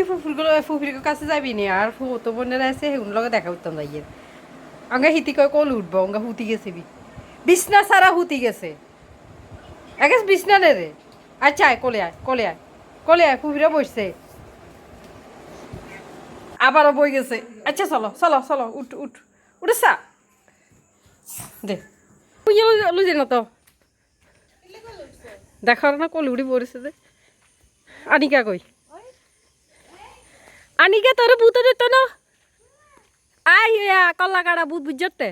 তুই ফুফুরগুলো ফুফুরির কাছে যাবি নি, আর তো বোনের আছে সেগুলো লগে দেখা উত্তম যাইয়ে আঙ্গা হিতি কয়, কল উঠবো আঙ্গা হুতি গেছে বি। বিছনা সারা হুতি গেছে। একেস বিছনা নে রে আচ্ছা আয়, কলে আয় কলে আয় কলে আয় ফুফিরা বসছে। আবারও বই গেছে। আচ্ছা চলো চলো চলো, উঠ উঠ। উঠেছা দে। লুজে না তো। দেখার না কল উড়ি পড়েছে যে। আনিকা কই? আনিকা তোর ভূত দিত না। আই কল্লা কাটা ভূত বুঝতে।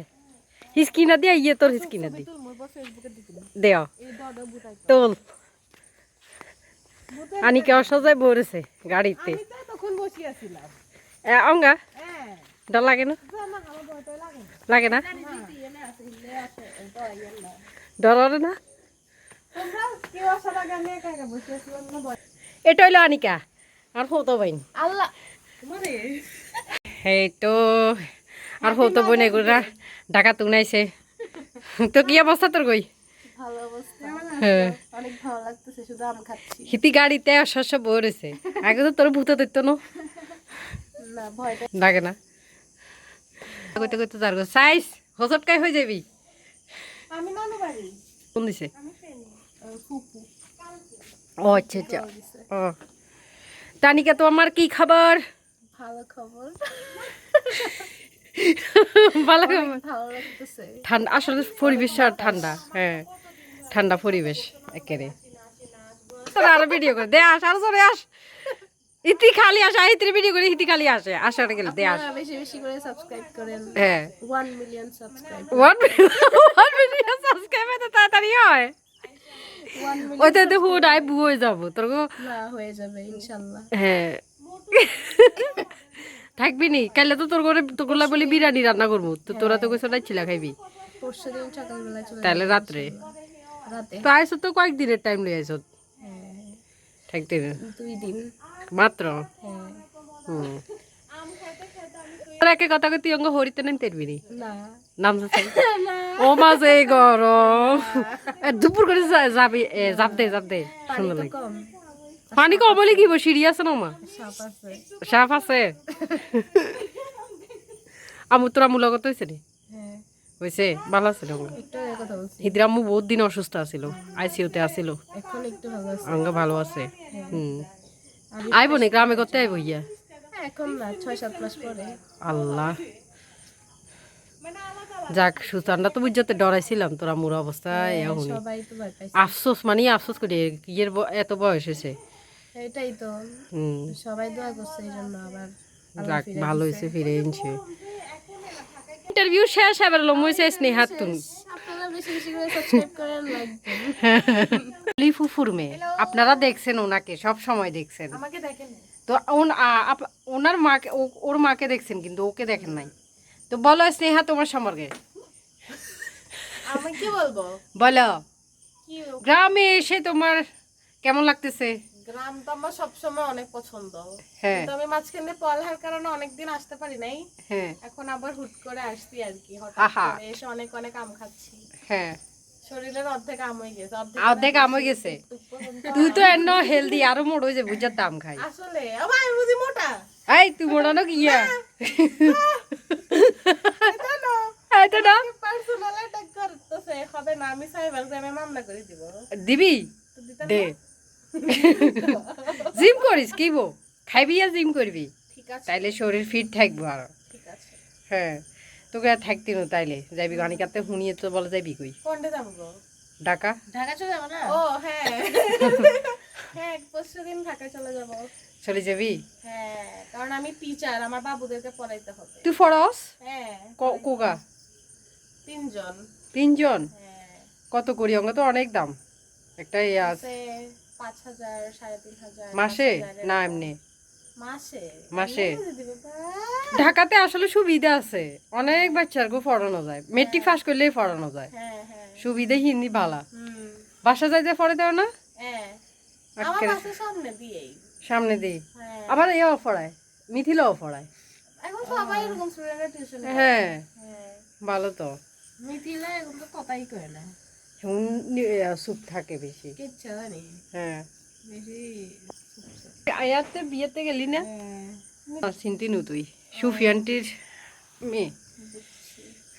হিসকিনা দিয়ে ইয়ে তোর হিসকিনা দি। দেও। তোল। আনিকা অসজায় পড়েছে গাড়িতে। অঙ্গা। ডর লাগে না? লাগে না? ডর না। এটা হইল আনিকা। আর ফটো বাইন। আল্লাহ। এই তো আর ফটো বইন এগুলা ঢাকা তুনাইছে তো কি অবস্থা তোর কই? ভালো অবস্থা। হ্যাঁ। অনেক ভালো লাগতেছে শুধু আম খাচ্ছি। হিতি গাড়িতে শস্য বরেছে আগে তো তোর ভূত দিত না। না ভয়টা লাগে না। কইতে কইতে তার সাইজ হসটকাই হয়ে যাবি? আমি নানু বাড়ি। কোন দিছে। আমি ফ্রেন্ড ফুপু। ও আচ্ছা আচ্ছা। ও। তানিকা তো আমার কি খবর? ভালো খবর। ভালো খবর। ভালো লাগতেছে। ঠান্ডা আসলে পরিবেশ আর ঠান্ডা হ্যাঁ। ঠান্ডা পরিবেশ একেরে তোরা আরও ভিডিও করে। দে আস আরও সরে আস। ইতি খালি আসে ইতির ভিডিও করে ইতি খালি আসে। আসার গেলে দে আস। বেশি বেশি করে সাবস্ক্রাইব করেন। হ্যাঁ। 1 million subscribe one one video subscribe তো তাড়াতাড়ি হয়। 1 মিলিয়ন ওই তো দেখো ওটাই বু হয়ে যাব। তোর হয়ে যাবে ইনশাআল্লাহ হ্যাঁ। থাকবি নি? কাইলে তো তোর ঘরে তোর গোলা বলি বিরিয়ানি রান্না করব। তো তোরা তো কইছ না ছিলা খাইবি। তাহলে রাত্রে। তো আইসো তো কয়েকদিনের টাইম লই আইসো। হ্যাঁ। থাকতে দুই দিন। মাত্র? হ্যাঁ। হুম। তোর একে কথা কই তুই অঙ্গ হরিতে নাম তেরবি নি? নাম ও মাঝে গরম। এ, দুপুর করে যাবি। যাপ দে যাপ দে সুন্দর কম পানি কমলে কি সিঁড়ি আছে না মা সাপ আছে। আমু তোর আমু লগত হয়েছে নি? হ্যাঁ হয়েছে ভালো আছে না একটু আগে কথা বলছি হিদির আম্মু বহুত দিন অসুস্থ আছিল আইসিউতে আছিল। একটু ভালো আছে। হুম আইব নি গ্রামে করতে আইব ইয়া এখন না ছয় সাত মাস পরে আল্লাহ। যাক সুতানটা তো বুঝতে ডরাইছিলাম তোরা মুর অবস্থা আফসোস মানে আফসোস করি ইয়ের এত বয়স হয়েছে এটাই তো। সবাই দোয়া করছে এই জন্য আবার যাক ভালো হয়েছে ফিরে এনেছে। ইন্টারভিউ শেষ এবার লম হয়েছে স্নেহাত তুমি। আপনারা বেশি বেশি করে সাবস্ক্রাইব করেন লাইক দেন ফুফুর মেয়ে আপনারা দেখছেন ওনাকে সব সময় দেখছেন। তো ওন- আপ- ওনার মাকে ও- ওর মাকে দেখছেন কিন্তু ওকে দেখেন নাই। তো বলো স্নেহা তোমার সম্পর্কে। আমি কি বলব? বলো। গ্রামে এসে তোমার কেমন লাগতেছে? গ্রাম তো আমার সবসময় অনেক পছন্দ। হ্যাঁ। কিন্তু আমি মাঝখানে পড়ালেখার কারণে অনেকদিন আসতে পারি নাই। হ্যাঁ। এখন আবার হুট করে আসছি আর কি হঠাৎ আহা। করে এসে অনেক অনেক আম খাচ্ছি। হ্যাঁ। শরীরের অর্ধেক আম হয়ে গেছে অর্ধেক অর্ধেক আম হয়ে গেছে। টুক পর্যন্ত। তুই তো হেলদি আরও মোড় হয়ে যাবে বুঝার দাম খাই। আসলে আমার আমি বুঝি মোটা। এই তুই মোড়ানো কি ইয়া। এটা না। এই না। পার্সোনাল অ্যাটাক করতেছে হবে না আমি সাইবার মামলা করে দিব। দিবি? তো দে। জিম করিস কি বো খাইবি আর জিম করবি? তাইলে শরীর ফিট থাকব আর। হ্যাঁ তোকে আর থাকতি না তাইলে। যাবি গানিকাতে হুনিয়ে তো বলে যাবি কই ঢাকা? ঢাকা চলে যাব না? ও হ্যাঁ। হ্যাঁ পরশু দিন ঢাকা চলে যাব। চলে যাবি? হ্যাঁ কারণ আমি টিচার আমার বাবুদেরকে পড়াইতে হবে। তুই ফরস হ্যাঁ ক- কোগা তিনজন। তিনজন? হ্যাঁ। কত করি? অঙ্গ তো অনেক দাম। একটা ইয়ে আছে পাঁচ হাজার সাড়ে তিন হাজার মাসে? না এমনি। মাসে। ঢাকাতে আসলে সুবিধা আছে। অনেক বাচ্চার গো পড়ানো যায়। মেট্রিক পাস করলেই পড়ানো যায়। হ্যাঁ হ্যাঁ। সুবিধা হিন্দি ভালা। বাসা যাইতে পড়ে দেও না? হ্যাঁ সামনে দিই। হ্যাঁ। আবার এও পড়ায়। মিথিলাও পড়ায়। হ্যাঁ। হ্যাঁ। ভালো তো। মিথিলা তো কথাই কয় না। থাকে বেশি। হ্যাঁ। আয়াতে বিয়েতে গেলি না? চিন্তি নু তুই সুফি আন্টির মেয়ে।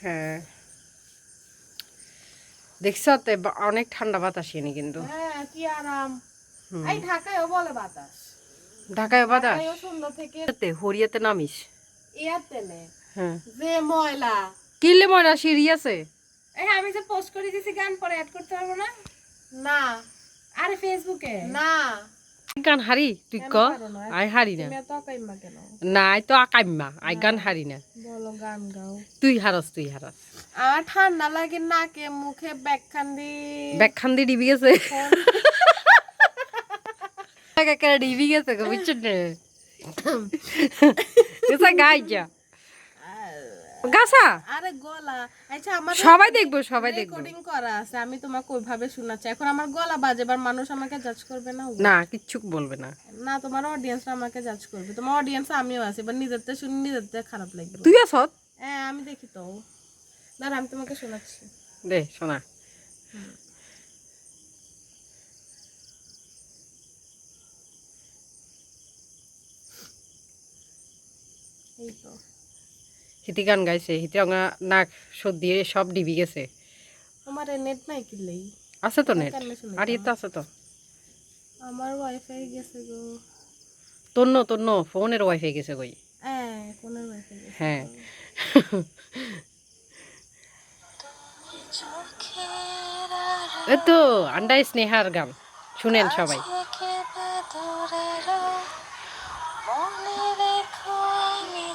হ্যাঁ। দেখছ তো অনেক ঠান্ডা বাতাস এনে কিন্তু। হ্যাঁ কি আরাম। এই ঢাকায়ও বলে বাতাস। ঢাকায় বাতাস? সুন্দর থেকে হরিয়াতে নামিস। এয়ারটেলে হ্যাঁ। যে ময়লা। কিনলে ময়লা সিঁড়ি আছে? এই আমি যে পোস্ট করে দিছি গান পরে অ্যাড করতে পারব না? না। আরে ফেসবুকে না। গান হারি তুই ক? আই হারি না। না আই তো আকাইম্মা আই গান হারি না। বলো গান গাও। তুই হারস তুই হারস। আমার ঠান্ডা লাগে নাকে মুখে ব্যাকখান দি ব্যাগখান দিয়ে ডিবি গেছে একেবারে ডিবি গেছে গো বুঝছ না গেছে গাই যা গাছা? আরে গলা। আচ্ছা আমার সবাই দেখব সবাই দেখব। রেকর্ডিং করা আছে আমি তোমাকে ওইভাবে শোনাচ্ছি। এখন আমার গলা বাজে এবার মানুষ আমাকে জাজ করবে না না কিচ্ছু বলবে না। না তোমার অডিয়েন্স আমাকে জাজ করবে। তোমার অডিয়েন্স আমিও আছি এবার নিজেরতে শুনি নিজেরতে খারাপ লাগবে। তুই আসত হ্যাঁ আমি দেখি তো। দাঁড়া আমি তোমাকে শোনাচ্ছি। দে শোনা। এই তো। হিতি গান গাইছে হিতি রঙা নাক সর্দি সব ডিবি গেছে। তোমার নেট নাই কিনলেই আছে তো নেট আর ইয়ে তো আছে তো। আমার ওয়াইফাই গেছে গো। তন্ন তন্ন ফোনের ওয়াইফাই গেছে কই? হ্যাঁ ওয়াইফাই হ্যাঁ। তো আন্ডাই স্নেহার গান শুনেন সবাই। মনে রেখো আমি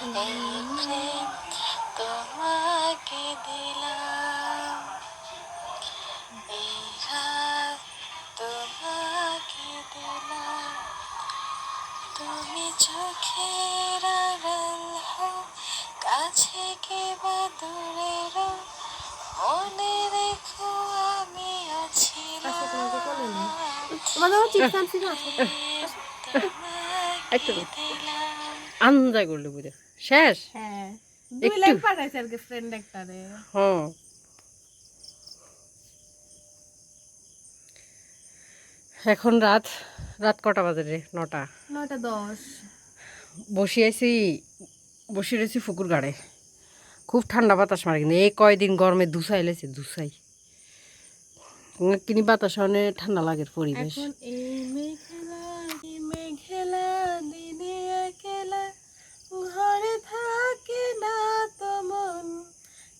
এই প্রেম তোমাকে দিলাম। এই তোমাকে দিলাম। তুমি চোখের আড়াল হও কাছে কে বা দূরে রও মনে রেখো আমি আছি একটু আনজা করলে বুঝে শেষ? হ্যাঁ। দুই লাইন পাঠাইছে আর কি ফ্রেন্ড একটারে। হ্যাঁ এখন রাত রাত কটা বাজে রে? নটা। নয়টা দশ। বসে আছি বসে রয়েছি ফুকুর গাড়ে খুব ঠান্ডা বাতাস মারে কিন্তু। এই কয়দিন গরমে দুসাই লেছে দুসাই কিনি বাতাস অনেক ঠান্ডা লাগে পরিবেশ।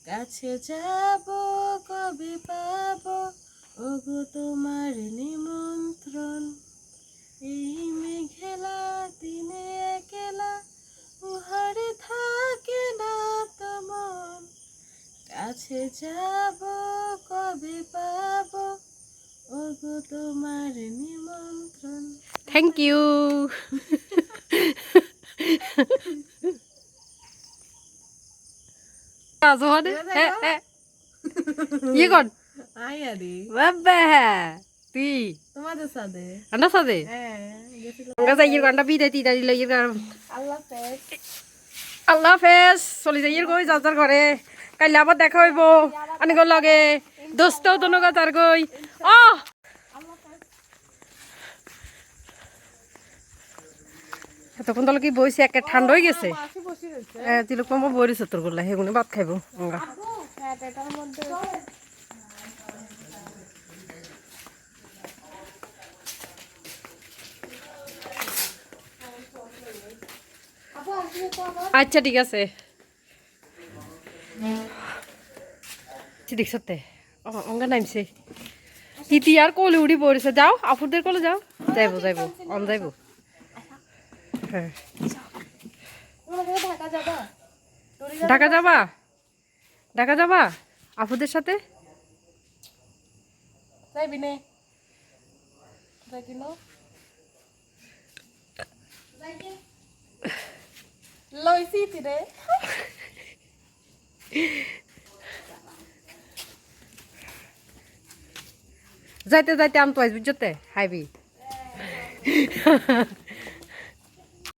কাছে যাব কবে পাব? ওগো তোমার নিমন্ত্রণ। এই মেঘেলা দিনে একেলা উহারে থাকে না তো মন কাছে যাব কবে পাব? ওগো তোমার নিমন্ত্রণ। থ্যাংক ইউ জোহানে হ্যাঁ হ্যাঁ ইয়ে কর? বাবা তুই? তোমাদের সাথে। আন্ডা হ্যাঁ যাই আল্লাহ হাফেজ। আল্লাহ হাফেজ। চলি যাই ইয়ের গই যার ঘরে। কাইলে আবার দেখা হইব। আনিগর লগে। দোস্ত তনগা তার গই অ এতক্ষণ তাহলে কি বইছে, একে ঠান্ডা হয়ে গেছে। হ্যাঁ তিলক মামা বইরে সত্তর করলা হেগুনে ভাত খাইব। মধ্যে আচ্ছা ঠিক আছে। দেখছ তে অঙ্গা নামছে। ইতি আর কোলে উড়ি পড়েছে। যাও আপুরদের কোলে যাও। যাইবো যাইবো, অন যাইবো। হ্যাঁ ঢাকা যাবা? ঢাকা যাবা? ঢাকা যাবা আপুদের সাথে? যাইবি নে। যাইবি না। লইছি তিরে যাইতে যাইতে আম তো বুঝতে হাইবি।